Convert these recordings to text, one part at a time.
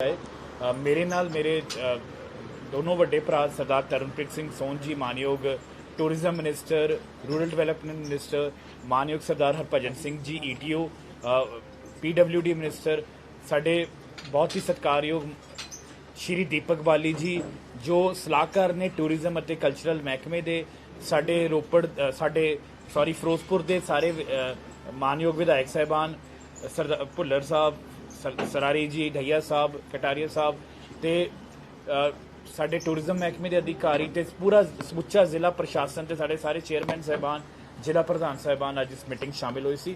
ਹੈ। ਮੇਰੇ ਨਾਲ ਮੇਰੇ ਦੋਨੋਂ ਵੱਡੇ ਭਰਾ ਸਰਦਾਰ ਤਰਨਪ੍ਰੀਤ ਸਿੰਘ ਸੋਨ ਜੀ, ਮਾਨਯੋਗ tourism minister rural development minister ਮਾਨਯੋਗ Sardar Harbhajan Singh ji E ETO PWD minister ਸਾਡੇ ਬਹੁਤ ਹੀ ਸਤਿਕਾਰਯੋਗ ਸ਼੍ਰੀ ਦੀਪਕ ਬਾਲੀ ਜੀ, ਜੋ ਸਲਾਹਕਾਰ ਨੇ ਟੂਰਿਜ਼ਮ ਅਤੇ ਕਲਚਰਲ ਮਹਿਕਮੇ ਦੇ ਸਾਡੇ ਰੋਪੜ ਸਾਡੇ ਸੌਰੀ ਫਿਰੋਜ਼ਪੁਰ ਦੇ ਸਾਰੇ ਮਾਨਯੋਗ ਵਿਧਾਇਕ ਸਾਹਿਬਾਨ ਸਰਦਾਰ ਭੁੱਲਰ ਸਾਹਿਬ ਸਰਾਰੀ ਜੀ ਢਈਆ ਸਾਹਿਬ ਕਟਾਰੀਆ ਸਾਹਿਬ ਤੇ ਸਾਡੇ ਟੂਰਿਜ਼ਮ ਮਹਿਕਮੇ ਦੇ ਅਧਿਕਾਰੀ ਤੇ ਪੂਰਾ ਸਮੁੱਚਾ ਜ਼ਿਲ੍ਹਾ ਪ੍ਰਸ਼ਾਸਨ ਤੇ ਸਾਡੇ ਸਾਰੇ ਚੇਅਰਮੈਨ ਸਾਹਿਬਾਨ ਜ਼ਿਲ੍ਹਾ ਪ੍ਰਧਾਨ ਸਾਹਿਬਾਨ ਅੱਜ ਇਸ ਮੀਟਿੰਗ ਸ਼ਾਮਿਲ ਹੋਈ ਸੀ।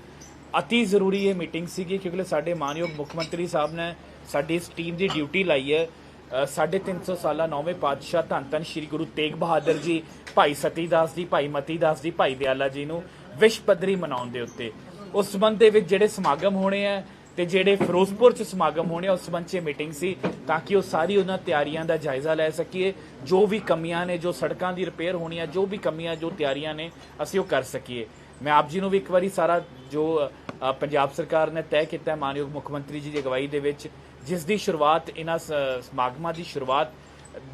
ਅਤੀ ਜ਼ਰੂਰੀ ਇਹ ਮੀਟਿੰਗ ਸੀਗੀ ਕਿਉਂਕਿ ਸਾਡੇ ਮਾਨਯੋਗ ਮੁੱਖ ਮੰਤਰੀ ਸਾਹਿਬ ਨੇ ਸਾਡੀ ਇਸ ਟੀਮ ਦੀ ਡਿਊਟੀ ਲਾਈ ਹੈ। ਅ, ਸਾਢੇ ਤਿੰਨ ਸੌ ਸਾਲਾ ਨੌਵੇਂ ਪਾਤਸ਼ਾਹ ਧੰਨ ਧੰਨ ਸ੍ਰੀ ਗੁਰੂ ਤੇਗ ਬਹਾਦਰ ਜੀ ਭਾਈ ਸਤੀਦਾਸ ਜੀ ਭਾਈ ਮਤੀਦਾਸ ਜੀ ਭਾਈ ਦਿਆਲਾ ਜੀ ਨੂੰ ਵਿਸ਼ਵ ਪੱਧਰੀ ਮਨਾਉਣ ਦੇ ਉੱਤੇ। ਉਸ ਸੰਬੰਧ ਦੇ ਵਿੱਚ ਜਿਹੜੇ ਸਮਾਗਮ ਹੋਣੇ ਆ ਤੇ ਜਿਹੜੇ ਫਿਰੋਜ਼ਪੁਰ ਚ ਸਮਾਗਮ ਹੋਣੇ ਉਸ ਸੰਬੰਧ 'ਚ ਮੀਟਿੰਗ ਸੀ ਤਾਂ ਕਿ ਉਹ ਸਾਰੀ ਉਹਨਾਂ ਤਿਆਰੀਆਂ ਦਾ ਜਾਇਜ਼ਾ ਲੈ ਸਕੀਏ। ਜੋ ਵੀ ਕਮੀਆਂ ਨੇ, ਜੋ ਸੜਕਾਂ ਦੀ ਰਿਪੇਅਰ ਹੋਣੀ ਆ, ਜੋ ਵੀ ਕਮੀਆਂ, ਜੋ ਤਿਆਰੀਆਂ ਨੇ, ਅਸੀਂ ਉਹ ਕਰ ਸਕੀਏ। ਮੈਂ ਆਪ ਜੀ ਨੂੰ ਵੀ ਇੱਕ ਵਾਰੀ ਸਾਰਾ ਜੋ ਪੰਜਾਬ ਸਰਕਾਰ ਨੇ ਤੈਅ ਕੀਤਾ, ਮਾਨਯੋਗ ਮੁੱਖ ਮੰਤਰੀ ਜੀ ਦੀ ਅਗਵਾਈ ਦੇ ਵਿੱਚ, ਜਿਸ ਦੀ ਸ਼ੁਰੂਆਤ, ਇਹਨਾਂ ਸ- ਸਮਾਗਮਾਂ ਦੀ ਸ਼ੁਰੂਆਤ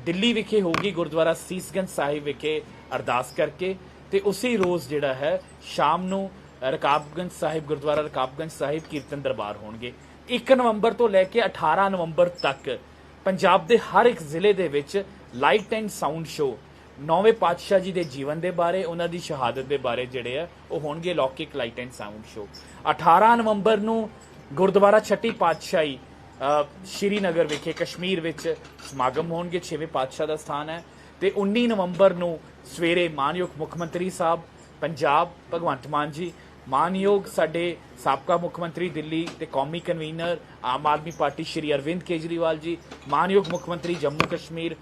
ਦਿੱਲੀ ਵਿਖੇ ਹੋਗੀ ਗੁਰਦੁਆਰਾ ਸੀਸਗੰਜ ਸਾਹਿਬ ਵਿਖੇ ਅਰਦਾਸ ਕਰਕੇ। ਤੇ ਉਸੇ ਰੋਜ਼ ਜਿਹੜਾ ਹੈ, ਸ਼ਾਮ ਨੂੰ ਰਕਾਬਗੰਜ ਸਾਹਿਬ, ਗੁਰਦੁਆਰਾ ਰਕਾਬਗੰਜ ਸਾਹਿਬ ਕੀਰਤਨ ਦਰਬਾਰ ਹੋਣਗੇ। 1 ਨਵੰਬਰ ਤੋਂ ਲੈ ਕੇ 18 ਨਵੰਬਰ ਤੱਕ ਪੰਜਾਬ ਦੇ ਹਰ ਇੱਕ ਜ਼ਿਲ੍ਹੇ ਦੇ ਵਿੱਚ ਲਾਈਟ ਐਂਡ ਸਾਊਂਡ ਸ਼ੋ ਨੌਵੇਂ ਪਾਤਸ਼ਾਹ ਜੀ ਦੇ ਜੀਵਨ ਦੇ ਬਾਰੇ, ਉਹਨਾਂ ਦੀ ਸ਼ਹਾਦਤ ਦੇ ਬਾਰੇ ਜਿਹੜੇ ਆ, ਉਹ ਹੋਣਗੇ ਲੌਕਿਕ ਲਾਈਟ ਐਂਡ ਸਾਊਂਡ ਸ਼ੋ 18 ਨਵੰਬਰ ਨੂੰ ਗੁਰਦੁਆਰਾ ਛੱਟੀ ਪਾਤਸ਼ਾਹੀ ਸ਼੍ਰੀਨਗਰ ਵਿਖੇ ਕਸ਼ਮੀਰ ਵਿੱਚ ਸਮਾਗਮ ਹੋਣਗੇ 6ਵੇਂ ਪਾਤਸ਼ਾਹ ਦਾ ਸਥਾਨ ਹੈ। ਤੇ 19 ਨਵੰਬਰ ਨੂੰ ਸਵੇਰੇ ਮਾਨਯੋਗ ਮੁੱਖ ਮੰਤਰੀ ਸਾਹਿਬ, ਪੰਜਾਬ ਭਗਵੰਤ ਮਾਨ ਜੀ ਮਾਨਯੋਗ ਸਾਡੇ ਸਾਬਕਾ ਮੁੱਖ ਮੰਤਰੀ ਦਿੱਲੀ ਤੇ ਕੌਮੀ ਕਨਵੀਨਰ ਆਮ ਆਦਮੀ ਪਾਰਟੀ ਸ਼੍ਰੀ ਅਰਵਿੰਦ ਕੇਜਰੀਵਾਲ ਜੀ ਮਾਨਯੋਗ ਮੁੱਖ ਮੰਤਰੀ ਜੰਮੂ ਕਸ਼ਮੀਰ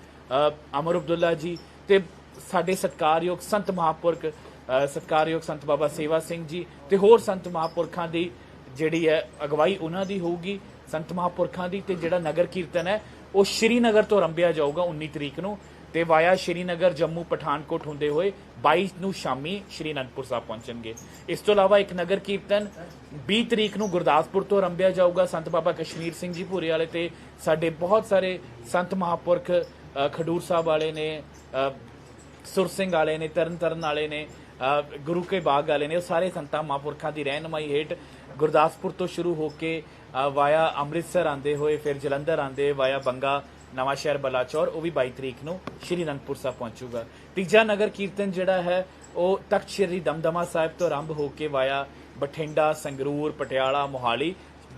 ਅਮਰ ਅਬਦੁੱਲਾ ਜੀ ਤੇ ਸਾਡੇ ਸਤਕਾਰਯੋਗ ਸੰਤ ਮਹਾਪੁਰਖ ਅ, ਸਤਕਾਰਯੋਗ ਸੰਤ ਬਾਬਾ ਸੇਵਾ ਸਿੰਘ ਜੀ ਤੇ ਹੋਰ ਸੰਤ ਮਹਾਪੁਰਖਾਂ ਦੀ ਜਿਹੜੀ ਹੈ ਅਗਵਾਈ ਉਹਨਾਂ ਦੀ ਹੋਊਗੀ ਸੰਤ ਮਹਾਪੁਰਖਾਂ ਦੀ ਤੇ ਜਿਹੜਾ ਨਗਰ ਕੀਰਤਨ ਹੈ ਉਹ ਸ਼੍ਰੀਨਗਰ ਤੋਂ ਰੰਭਿਆ ਜਾਊਗਾ 19 ਤਰੀਕ ਨੂੰ। ਤੇ ਵਾਇਆ ਸ਼੍ਰੀਨਗਰ, ਜੰਮੂ, ਪਠਾਨਕੋਟ ਹੁੰਦੇ ਹੋਏ 22 ਨੂੰ ਸ਼ਾਮੀ ਸ਼੍ਰੀ ਅਨੰਦਪੁਰ ਸਾਹਿਬ ਪਹੁੰਚਣਗੇ। ਇਸ ਤੋਂ ਇਲਾਵਾ ਇੱਕ ਨਗਰ ਕੀਰਤਨ 20 ਤਰੀਕ ਨੂੰ ਗੁਰਦਾਸਪੁਰ ਤੋਂ ਆਰੰਭਿਆ ਜਾਊਗਾ। ਸੰਤ ਬਾਬਾ ਕਸ਼ਮੀਰ ਸਿੰਘ ਜੀ ਭੂਰੇ ਵਾਲੇ ਤੇ ਸਾਡੇ ਬਹੁਤ ਸਾਰੇ ਸੰਤ ਮਹਾਪੁਰਖ ਖਡੂਰ ਸਾਹਿਬ ਵਾਲੇ ਨੇ ਸੁਰ ਸਿੰਘ ਵਾਲੇ ਨੇ ਤਰਨ ਤਰਨ ਵਾਲੇ ਨੇ ਗੁਰੂ ਕੇ ਬਾਗ ਵਾਲੇ ਨੇ, ਉਹ ਸਾਰੇ ਸੰਤਾਂ ਮਹਾਂਪੁਰਖਾਂ ਦੀ ਰਹਿਨਮਾਈ ਹੇਠ ਗੁਰਦਾਸਪੁਰ ਤੋਂ ਸ਼ੁਰੂ ਹੋ ਕੇ ਵਾਇਆ ਅੰਮ੍ਰਿਤਸਰ ਆਂਦੇ ਹੋਏ, ਫਿਰ ਜਲੰਧਰ ਆਂਦੇ ਵਾਇਆ ਬੰਗਾ ਨਵਾਂ ਸ਼ਹਿਰ ਬਲਾਚੌਰ ਉਹ ਵੀ 22 ਤਰੀਕ ਨੂੰ ਸ਼੍ਰੀ ਅਨੰਦਪੁਰ ਸਾਹਿਬ ਪਹੁੰਚੂਗਾ। ਤੀਜਾ ਨਗਰ ਕੀਰਤਨ ਜਿਹੜਾ ਹੈ ਉਹ ਤਖਤ ਸ਼੍ਰੀ ਦਮਦਮਾ ਸਾਹਿਬ ਤੋਂ ਆਰੰਭ ਹੋ ਕੇ ਵਾਇਆ ਬਠਿੰਡਾ ਸੰਗਰੂਰ ਪਟਿਆਲਾ ਮੋਹਾਲੀ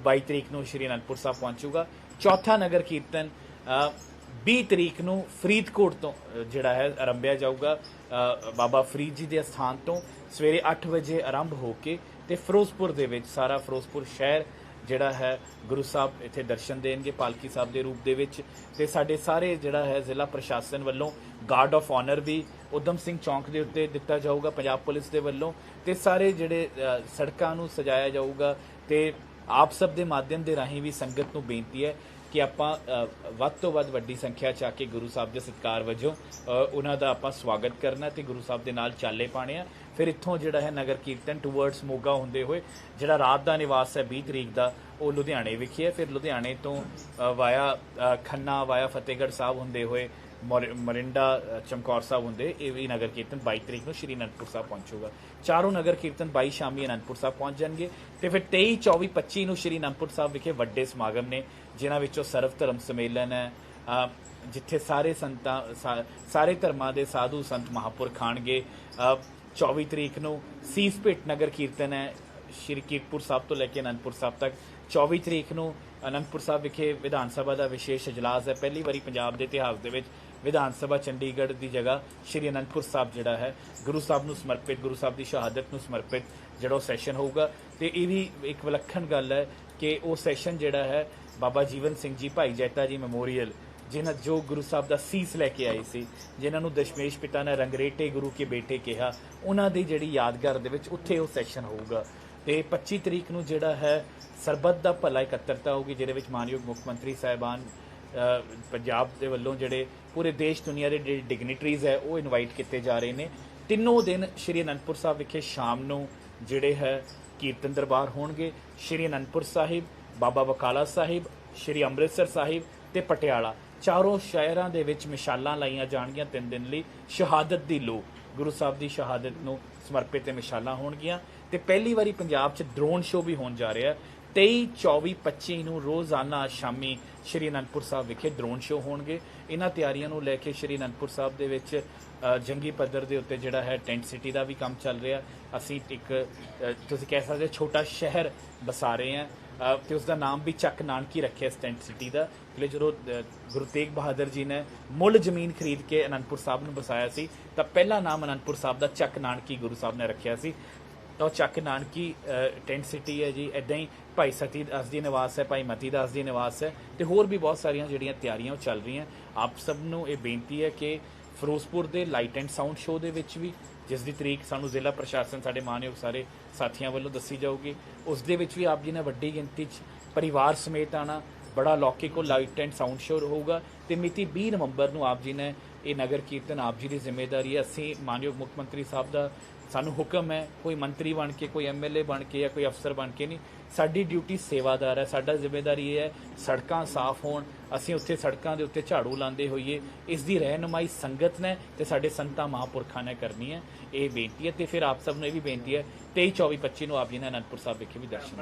22 ਤਰੀਕ ਨੂੰ ਸ਼੍ਰੀ ਅਨੰਦਪੁਰ ਸਾਹਿਬ ਪਹੁੰਚੂਗਾ। ਚੌਥਾ ਨਗਰ ਕੀਰਤਨ ਅ, 20 ਤਰੀਕ ਨੂੰ ਫਰੀਦਕੋਟ ਤੋਂ ਜਿਹੜਾ ਹੈ ਆਰੰਭਿਆ ਜਾਊਗਾ। ਬਾਬਾ ਫਰੀਦ ਜੀ ਦੇ ਸਥਾਨ ਤੋਂ ਸਵੇਰੇ 8 ਵਜੇ ਆਰੰਭ ਹੋ ਕੇ ਤੇ ਫਿਰੋਜ਼ਪੁਰ ਦੇ ਵਿੱਚ ਸਾਰਾ ਫਿਰੋਜ਼ਪੁਰ ਸ਼ਹਿਰ ਜਿਹੜਾ ਹੈ, ਗੁਰੂ ਸਾਹਿਬ ਇੱਥੇ ਦਰਸ਼ਨ ਦੇਣਗੇ ਪਾਲਕੀ ਸਾਹਿਬ ਦੇ ਰੂਪ ਦੇ ਵਿੱਚ। ਤੇ ਸਾਡੇ ਸਾਰੇ ਜਿਹੜਾ ਹੈ, ਜ਼ਿਲ੍ਹਾ ਪ੍ਰਸ਼ਾਸਨ ਵੱਲੋਂ ਗਾਰਡ ਆਫ ਆਨਰ ਵੀ ਉਦਮ ਸਿੰਘ ਚੌਂਕ ਦੇ ਉੱਤੇ ਦਿੱਤਾ ਜਾਊਗਾ, ਪੰਜਾਬ ਪੁਲਿਸ ਦੇ ਵੱਲੋਂ। ਤੇ ਸਾਰੇ ਜਿਹੜੇ ਸੜਕਾਂ ਨੂੰ ਸਜਾਇਆ ਜਾਊਗਾ ਤੇ ਆਪ ਸਭ ਦੇ ਮਾਧਿਅਮ ਦੇ ਰਾਹੀਂ ਵੀ ਸੰਗਤ ਨੂੰ ਬੇਨਤੀ ਹੈ ਕਿ ਆਪਾਂ ਵੱਧ ਤੋਂ ਵੱਧ ਵੱਡੀ ਸੰਖਿਆ ਚ ਆ ਕੇ ਗੁਰੂ ਸਾਹਿਬ ਦੇ ਸਤਿਕਾਰ ਵਜੋਂ ਉਹਨਾਂ ਦਾ ਆਪਾਂ ਸਵਾਗਤ ਕਰਨਾ ਤੇ ਗੁਰੂ ਸਾਹਿਬ ਦੇ ਨਾਲ ਚਾਲੇ ਪਾਣੇ ਆ। ਫਿਰ ਇੱਥੋਂ ਜਿਹੜਾ ਹੈ ਨਗਰ ਕੀਰਤਨ ਟੂਵਰਡਸ ਮੋਗਾ ਹੁੰਦੇ ਹੋਏ, ਜਿਹੜਾ ਰਾਤ ਦਾ ਨਿਵਾਸ ਹੈ 20 ਤਰੀਕ ਦਾ, ਉਹ ਲੁਧਿਆਣੇ ਵਿਖੇ ਹੈ। ਫਿਰ ਲੁਧਿਆਣੇ ਤੋਂ ਵਾਇਆ ਖੰਨਾ ਵਾਇਆ ਫਤਿਹਗੜ੍ਹ ਸਾਹਿਬ ਹੁੰਦੇ ਹੋਏ ਮੋਰਿੰਡਾ ਚਮਕੌਰ ਸਾਹਿਬ ਹੁੰਦੇ, ਇਹ ਵੀ ਨਗਰ ਕੀਰਤਨ 22 ਤਰੀਕ ਨੂੰ ਸ਼੍ਰੀ ਅਨੰਦਪੁਰ ਸਾਹਿਬ ਪਹੁੰਚੂਗਾ। ਚਾਰੋਂ ਨਗਰ ਕੀਰਤਨ 22 ਸ਼ਾਮੀ ਅਨੰਦਪੁਰ ਸਾਹਿਬ ਪਹੁੰਚ ਜਾਣਗੇ ਤੇ ਫਿਰ 23 24 25 ਨੂੰ ਸ਼੍ਰੀ ਅਨੰਦਪੁਰ ਸਾਹਿਬ ਵਿਖੇ ਵੱਡੇ ਸਮਾਗਮ ਨੇ, ਜਿਨ੍ਹਾਂ ਵਿੱਚੋਂ ਸਰਵ ਧਰਮ ਸੰਮੇਲਨ ਹੈ। ਜਿੱਥੇ ਸਾਰੇ ਸੰਤਾਂ, ਸਾ- ਸਾਰੇ ਧਰਮਾਂ ਦੇ ਸਾਧੂ ਸੰਤ ਮਹਾਪੁਰਖ ਆਣਗੇ 24 ਤਰੀਕ ਨੂੰ ਸੀਸ ਭੇਟ ਨਗਰ ਕੀਰਤਨ ਹੈ, ਸ਼੍ਰੀ ਕੀਰਤਪੁਰ ਸਾਹਿਬ ਤੋਂ ਲੈ ਕੇ ਅਨੰਦਪੁਰ ਸਾਹਿਬ ਤੱਕ। 24 ਤਰੀਕ ਨੂੰ ਅਨੰਦਪੁਰ ਸਾਹਿਬ ਵਿਖੇ ਵਿਧਾਨ ਸਭਾ ਦਾ ਵਿਸ਼ੇਸ਼ ਇਜਲਾਸ ਹੈ। ਪਹਿਲੀ ਵਾਰੀ ਪੰਜਾਬ ਦੇ ਇਤਿਹਾਸ ਦੇ ਵਿੱਚ ਵਿਧਾਨ ਸਭਾ ਚੰਡੀਗੜ੍ਹ ਦੀ ਜਗ੍ਹਾ ਸ਼੍ਰੀ ਅਨੰਦਪੁਰ ਸਾਹਿਬ ਜਿਹੜਾ ਹੈ, ਗੁਰੂ ਸਾਹਿਬ ਨੂੰ ਸਮਰਪਿਤ, ਗੁਰੂ ਸਾਹਿਬ ਦੀ ਸ਼ਹਾਦਤ ਨੂੰ ਸਮਰਪਿਤ ਜਿਹੜਾ ਉਹ ਸੈਸ਼ਨ ਹੋਊਗਾ। ਤੇ ਇਹ ਵੀ ਇੱਕ ਵਿਲੱਖਣ ਗੱਲ ਹੈ ਕਿ ਉਹ ਸੈਸ਼ਨ ਜਿਹੜਾ ਹੈ, ਬਾਬਾ ਜੀਵਨ ਸਿੰਘ ਜੀ, ਭਾਈ ਜੈਤਾ ਜੀ ਮੈਮੋਰੀਅਲ ਜਿਨ੍ਹਾਂ ਜੋ ਗੁਰੂ ਸਾਹਿਬ ਦਾ ਸੀਸ ਲੈ ਕੇ ਆਏ ਸੀ, ਜਿਨ੍ਹਾਂ ਨੂੰ ਦਸ਼ਮੇਸ਼ ਪਿਤਾ ਨੇ ਰੰਗਰੇਟੇ ਗੁਰੂ ਕੇ ਬੇਟੇ ਕਿਹਾ, ਉਹਨਾਂ ਦੀ ਜਿਹੜੀ ਯਾਦਗਾਰ ਦੇ ਵਿੱਚ ਉੱਥੇ ਉਹ ਸੈਸ਼ਨ ਹੋਊਗਾ। ਤੇ 25 ਤਰੀਕ ਨੂੰ ਜਿਹੜਾ ਹੈ ਸਰਬੱਤ ਦਾ ਭਲਾ ਇਕੱਤਰਤਾ ਹੋਊਗੀ, ਜਿਹਦੇ ਵਿੱਚ ਮਾਨਯੋਗ ਮੁੱਖ ਮੰਤਰੀ ਸਾਹਿਬਾਨ ਪੰਜਾਬ ਦੇ ਵੱਲੋਂ ਜਿਹੜੇ ਪੂਰੇ ਦੇਸ਼ ਦੁਨੀਆ ਦੇ ਜਿਹੜੇ ਡਿਗਨਿਟਰੀਜ਼ ਹੈ, ਉਹ ਇਨਵਾਈਟ ਕੀਤੇ ਜਾ ਰਹੇ ਨੇ। ਤਿੰਨੋਂ ਦਿਨ ਸ਼੍ਰੀ ਅਨੰਦਪੁਰ ਸਾਹਿਬ ਵਿਖੇ ਸ਼ਾਮ ਨੂੰ ਜਿਹੜੇ ਹੈ ਕੀਰਤਨ ਦਰਬਾਰ ਹੋਣਗੇ। ਸ਼੍ਰੀ ਅਨੰਦਪੁਰ ਸਾਹਿਬ, ਬਾਬਾ ਬਕਾਲਾ ਸਾਹਿਬ, ਸ਼੍ਰੀ ਅੰਮ੍ਰਿਤਸਰ ਸਾਹਿਬ ਤੇ ਪਟਿਆਲਾ। ਚਾਰੋਂ ਸ਼ਹਿਰਾਂ ਦੇ ਵਿੱਚ ਮਿਸਾਲਾਂ ਲਾਈਆਂ ਜਾਣਗੀਆਂ ਤਿੰਨ ਦਿਨ ਲਈ। ਸ਼ਹਾਦਤ ਦੀ ਲੋ ਗੁਰੂ ਸਾਹਿਬ ਦੀ ਸ਼ਹਾਦਤ ਨੂੰ ਸਮਰਪਿਤ ਤੇ ਮਿਸਾਲਾਂ ਹੋਣਗੀਆਂ। ਤੇ ਪਹਿਲੀ ਵਾਰੀ ਪੰਜਾਬ 'ਚ ਡਰੋਨ ਸ਼ੋਅ ਵੀ ਹੋਣ ਜਾ ਰਿਹਾ। 23 24 25 ਨੂੰ ਰੋਜ਼ਾਨਾ ਸ਼ਾਮੀ ਸ਼੍ਰੀ ਅਨੰਦਪੁਰ ਸਾਹਿਬ ਵਿਖੇ ਡਰੋਨ ਸ਼ੋਅ ਹੋਣਗੇ। ਇਹਨਾਂ ਤਿਆਰੀਆਂ ਨੂੰ ਲੈ ਕੇ ਸ਼੍ਰੀ ਅਨੰਦਪੁਰ ਸਾਹਿਬ ਦੇ ਵਿੱਚ ਜੰਗੀ ਪੱਧਰ ਦੇ ਉੱਤੇ ਜਿਹੜਾ ਹੈ ਟੈਂਟ ਸਿਟੀ ਦਾ ਵੀ ਕੰਮ ਚੱਲ ਰਿਹਾ। ਅਸੀਂ ਇੱਕ ਤੁਸੀਂ ਕਹਿ ਸਕਦੇ ਛੋਟਾ ਸ਼ਹਿਰ ਬਸਾ ਰਹੇ ਹਾਂ। ਤੇ ਉਸ ਦਾ ਨਾਮ ਵੀ ਚੱਕ ਨਾਨਕੀ ਰੱਖਿਆ ਇਸ ਟੈਂਟ ਸਿਟੀ ਦਾ, ਕਿ ਜਦੋਂ ਗੁਰੂ ਤੇਗ ਬਹਾਦਰ ਜੀ ਨੇ ਮੁੱਲ ਜ਼ਮੀਨ ਖਰੀਦ ਕੇ ਅਨੰਦਪੁਰ ਸਾਹਿਬ ਨੂੰ ਬਸਾਇਆ ਸੀ, ਤਾਂ ਪਹਿਲਾ ਨਾਮ ਅਨੰਦਪੁਰ ਸਾਹਿਬ ਦਾ ਚੱਕ ਨਾਨਕੀ ਗੁਰੂ ਸਾਹਿਬ ਨੇ ਰੱਖਿਆ ਸੀ। ਤਾਂ ਉਹ ਚੱਕ ਨਾਨਕੀ ਟੈਂਟ ਸਿਟੀ ਹੈ ਜੀ ਐਦਾਂ ਹੀ ਭਾਈ ਸਤੀ ਦਾਸ ਦੀ ਨਿਵਾਸ ਹੈ, ਭਾਈ ਮਤੀ ਦਾਸ ਦੀ ਨਿਵਾਸ ਹੈ, ਤੇ ਹੋਰ ਵੀ ਬਹੁਤ ਸਾਰੀਆਂ ਜਿਹੜੀਆਂ ਤਿਆਰੀਆਂ ਉਹ ਚੱਲ ਰਹੀਆਂ। ਆਪ ਸਭ ਨੂੰ ਇਹ ਬੇਨਤੀ ਹੈ ਕਿ ਫਿਰੋਜ਼ਪੁਰ ਦੇ ਲਾਈਟ ਐਂਡ ਸਾਊਂਡ ਸ਼ੋਅ ਦੇ ਵਿੱਚ ਵੀ ਜਿਸ ਦੀ ਤਰੀਕ ਸਾਨੂੰ ਜ਼ਿਲ੍ਹਾ ਪ੍ਰਸ਼ਾਸਨ ਸਾਡੇ ਮਾਨਯੋਗ ਸਾਰੇ ਸਾਥੀਆਂ ਵੱਲੋਂ ਦੱਸੀ ਜਾਊਗੀ। ਉਸ ਦੇ ਵਿੱਚ ਵੀ ਆਪ ਜੀ ਨੇ ਵੱਡੀ ਗਿਣਤੀ 'ਚ ਪਰਿਵਾਰ ਸਮੇਤ ਆਣਾ, ਬੜਾ ਲੌਕਿਕ ਉਹ ਲਾਈਟ ਐਂਡ ਸਾਊਂਡ ਸ਼ੋਅ ਹੋਊਗਾ ਤੇ ਮਿਤੀ 20 ਨਵੰਬਰ ਨੂੰ ਆਪ ਜੀ ਨੇ ਇਹ ਨਗਰ ਕੀਰਤਨ ਆਪ ਜੀ ਦੀ ਜ਼ਿੰਮੇਵਾਰੀ ਹੈ। ਅਸੀਂ ਮਾਨਯੋਗ ਮੁੱਖ ਮੰਤਰੀ ਸਾਹਿਬ ਦਾ ਸਾਨੂੰ ਹੁਕਮ ਹੈ, ਕੋਈ ਮੰਤਰੀ ਬਣ ਕੇ, ਕੋਈ ਐਮਐਲਏ ਬਣ ਕੇ ਜਾਂ ਕੋਈ ਅਫਸਰ ਬਣ ਕੇ ਨਹੀਂ, ਸਾਡੀ ਡਿਊਟੀ ਸੇਵਾਦਾਰ ਹੈ। ਸਾਡਾ ਜ਼ਿੰਮੇਵਾਰੀ ਇਹ ਹੈ, ਸੜਕਾਂ ਸਾਫ਼ ਹੋਣ, ਅਸੀਂ ਉੱਥੇ ਸੜਕਾਂ ਦੇ ਉੱਤੇ ਝਾੜੂ ਲਾਉਂਦੇ ਹੋਈਏ, ਇਸ ਦੀ ਰਹਿਨਮਾਈ ਸੰਗਤ ਨੇ ਤੇ ਸਾਡੇ ਸੰਤਾਂ ਮਹਾਂਪੁਰਖਾਂ ਨੇ ਕਰਨੀ ਹੈ। ਇਹ ਬੇਨਤੀ ਹੈ ਤੇ ਫਿਰ ਆਪ ਸਭ ਨੂੰ ਇਹ ਵੀ ਬੇਨਤੀ ਹੈ 23 24 25 ਨੂੰ ਆਪ ਜੀ ਨੇ ਅਨੰਦਪੁਰ ਸਾਹਿਬ ਵਿਖੇ ਵੀ ਦਰਸ਼ਨ